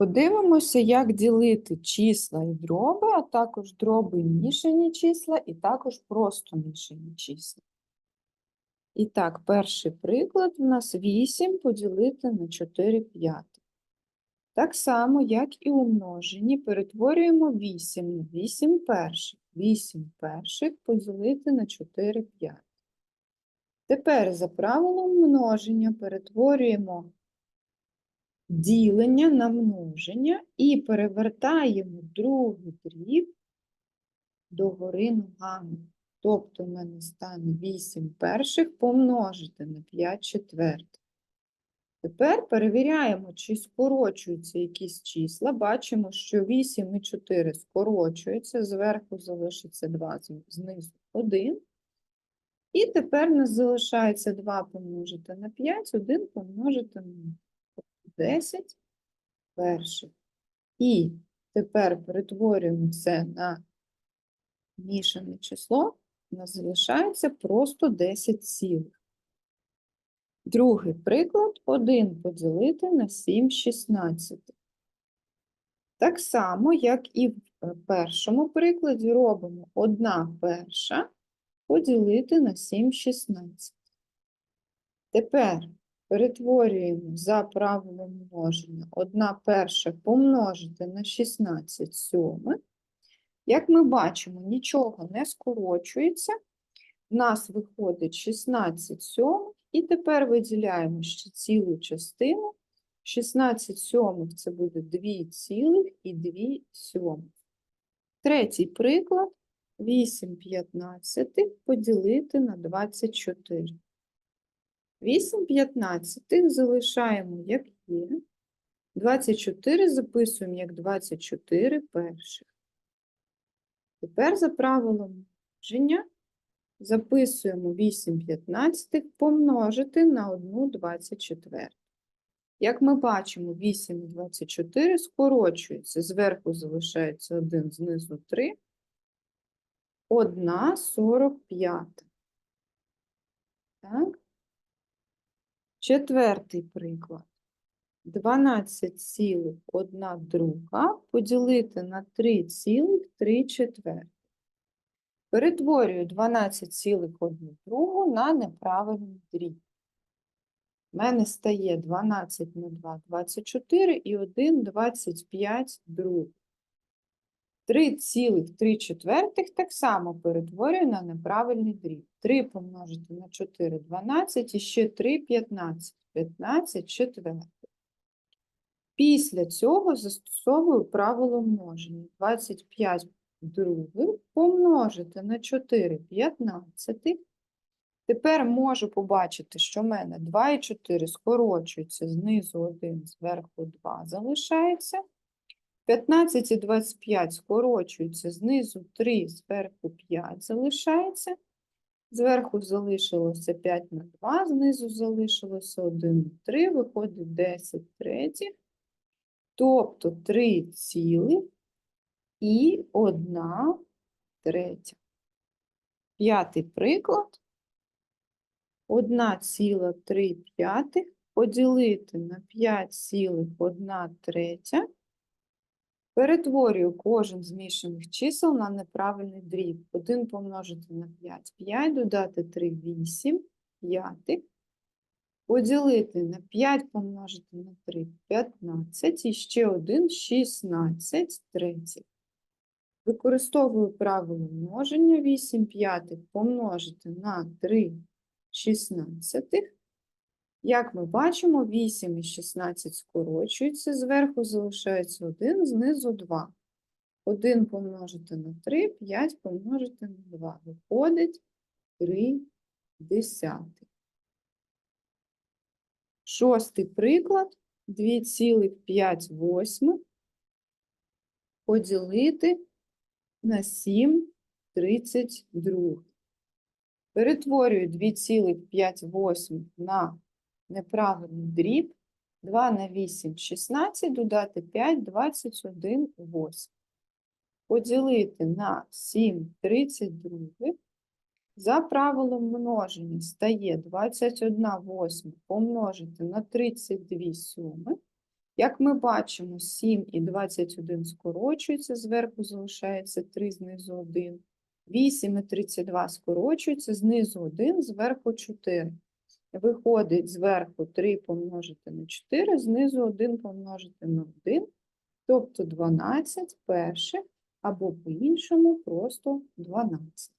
Подивимося, як ділити числа і дроби, а також дроби і мішані числа, і також просто мішані числа. І так, перший приклад у нас 8 поділити на 4 п'ятих. Так само, як і у множенні, перетворюємо 8 на 8 перших. 8 перших поділити на 4 п'ятих. Тепер за правилом множення перетворюємо ділення на множення і перевертаємо другий дріб догори ногами. Тобто в мене стане 8 перших помножити на 5 четвертих. Тепер перевіряємо, чи скорочуються якісь числа. Бачимо, що 8 і 4 скорочуються, зверху залишиться 2, знизу 1. І тепер у нас залишається 2 помножити на 5, 1 помножити на 10 перших. І тепер перетворюємо це на мішане число. У нас залишається просто 10 цілих. Другий приклад 1 поділити на 7 шістнадцятих. Так само, як і в е, першому прикладі, робимо 1 перша поділити на 7 шістнадцятих. Тепер перетворюємо за правилом множення 1 перша помножити на 16 сьомих. Як ми бачимо, нічого не скорочується. У нас виходить 16 сьомих, і тепер виділяємо ще цілу частину. 16 сьомих це буде 2 цілих і 2 сьомих. Третій приклад 8 п'ятнадцятих поділити на 24. 8 п'ятнадцятих залишаємо як є. 24 записуємо як 24 перших. Тепер за правилом множення записуємо 8 п'ятнадцятих помножити на 1 24. Як ми бачимо, 8 і 24 скорочуються. Зверху залишається 1, знизу 3. 1 45. Так. Четвертий приклад. 12 цілих 1 друга поділити на 3 цілих 3 четвертих. Перетворюю 12 цілих 1 другу на неправильний дріб. У мене стає 12 на 2 – 24 і 1 – 25 друг. 3 цілих 3 четвертих так само перетворюю на неправильний дріб. 3 помножити на 4 – 12 і ще 3 – 15. 15 четвертих. Після цього застосовую правило множення. 25 других помножити на 4 15. Тепер можу побачити, що в мене 2 і 4 скорочуються знизу 1, зверху 2 залишається. 15 і 25 скорочуються знизу 3, зверху 5 залишається. Зверху залишилося 5 на 2, знизу залишилося 1 на 3, виходить 10 третіх. Тобто 3 цілих і 1 третя. П'ятий приклад. 1,3 п'ятих поділити на 5,1 третя. Перетворюю кожен з мішаних чисел на неправильний дріб. 1 помножити на 5 – 5, додати 3 – 8 п'ятих. Поділити на 5 помножити на 3 – 15 і ще 1 – 16 третіх. Використовую правило множення 8 п'ятих помножити на 3 шістнадцятих. Як ми бачимо, 8 і 16 скорочуються, зверху залишається 1, знизу 2. 1 помножити на 3, 5 помножити на 2. Виходить 3 десятих. Шостий приклад 2,5 поділити на 7 32. Перетворюю 2,5 на неправильний дріб. 2 на 8 – 16, додати 5 – 21 8. Поділити на 7 32. За правилом множення стає 21 восьма помножити на 32 сьомих. Як ми бачимо, 7 і 21 скорочуються, зверху залишається 3, знизу 1. 8 і 32 скорочуються, знизу 1, зверху 4. Виходить зверху 3 помножити на 4, знизу 1 помножити на 1, тобто 12 перших, або по-іншому просто 12.